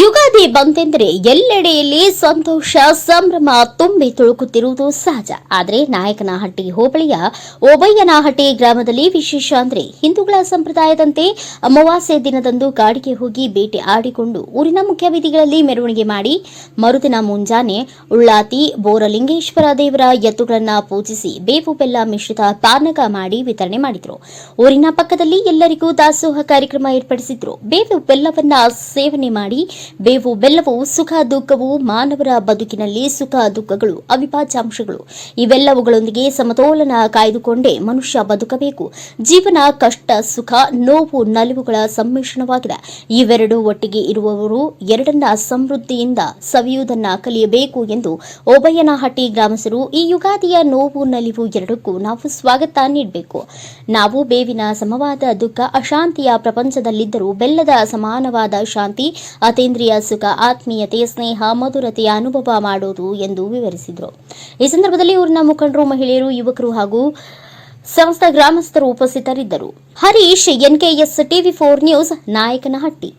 ಯುಗಾದಿ ಬಂತೆಂದರೆ ಎಲ್ಲೆಡೆಯಲ್ಲಿ ಸಂತೋಷ, ಸಂಭ್ರಮ ತುಂಬಿ ತುಳುಕುತ್ತಿರುವುದು ಸಹಜ. ಆದರೆ ನಾಯಕನಹಟ್ಟಿ ಹೋಬಳಿಯ ಓಬಯ್ಯನಹಟ್ಟಿ ಗ್ರಾಮದಲ್ಲಿ ವಿಶೇಷ ಅಂದರೆ ಹಿಂದೂಗಳ ಸಂಪ್ರದಾಯದಂತೆ ಅಮಾವಾಸ್ಯೆ ದಿನದಂದು ಗಾಡಿಗೆ ಹೋಗಿ ಬೇಟೆ ಆಡಿಕೊಂಡು ಊರಿನ ಮುಖ್ಯ ಬೀದಿಗಳಲ್ಲಿ ಮೆರವಣಿಗೆ ಮಾಡಿ ಮರುದಿನ ಮುಂಜಾನೆ ಉಳ್ಳಾತಿ, ಬೋರಲಿಂಗೇಶ್ವರ ದೇವರ ಎತ್ತುಗಳನ್ನು ಪೂಜಿಸಿ ಬೇವು ಬೆಲ್ಲ ಮಿಶ್ರಿತ ಪಾನಕ ಮಾಡಿ ವಿತರಣೆ ಮಾಡಿದರು. ಊರಿನ ಪಕ್ಕದಲ್ಲಿ ಎಲ್ಲರಿಗೂ ದಾಸೋಹ ಕಾರ್ಯಕ್ರಮ ಏರ್ಪಡಿಸಿದ್ರು. ಬೇವು ಬೆಲ್ಲವನ್ನು ಸೇವನೆ ಮಾಡಿ ಬೇವು, ಬೆಲ್ಲವು, ಸುಖ, ದುಃಖವು, ಮಾನವರ ಬದುಕಿನಲ್ಲಿ ಸುಖ, ದುಃಖಗಳು, ಅವಿಭಾಜ್ಯಾಂಶಗಳು. ಇವೆಲ್ಲವುಗಳೊಂದಿಗೆ ಸಮತೋಲನ ಕಾಯ್ದುಕೊಂಡೇ ಮನುಷ್ಯ ಬದುಕಬೇಕು. ಜೀವನ ಕಷ್ಟ, ಸುಖ, ನೋವು, ನಲಿವುಗಳ ಸಮ್ಮಿಶ್ರಣವಾಗಿದೆ. ಇವೆರಡು ಒಟ್ಟಿಗೆ ಇರುವವರು ಎರಡನ್ನ ಸಮೃದ್ಧಿಯಿಂದ ಸವಿಯುವುದನ್ನ ಕಲಿಯಬೇಕು ಎಂದು ಓಬಯ್ಯನಹಟ್ಟಿ ಗ್ರಾಮಸ್ಥರು ಈ ಯುಗಾದಿಯ ನೋವು, ನಲಿವು ಎರಡಕ್ಕೂ ನಾವು ಸ್ವಾಗತ ನೀಡಬೇಕು. ನಾವು ಬೇವಿನ ಸಮವಾದ ದುಃಖ, ಅಶಾಂತಿಯ ಪ್ರಪಂಚದಲ್ಲಿದ್ದರೂ ಬೆಲ್ಲದ ಸಮಾನವಾದ ಶಾಂತಿ ಅತೀಂದ್ರಿಯ ಸುಖ, ಆತ್ಮೀಯತೆ, ಸ್ನೇಹ ಮಧುರತೆಯ ಅನುಭವ ಮಾಡೋದು ಎಂದು ವಿವರಿಸಿದರು. ಈ ಸಂದರ್ಭದಲ್ಲಿ ಊರಿನ ಮುಖಂಡರು, ಮಹಿಳೆಯರು, ಯುವಕರು ಹಾಗೂ ಸಂಸ್ಥಾ ಗ್ರಾಮಸ್ಥರು ಉಪಸ್ಥಿತರಿದ್ದರು. Harish, NKS, TV four news, Nayakanahatti.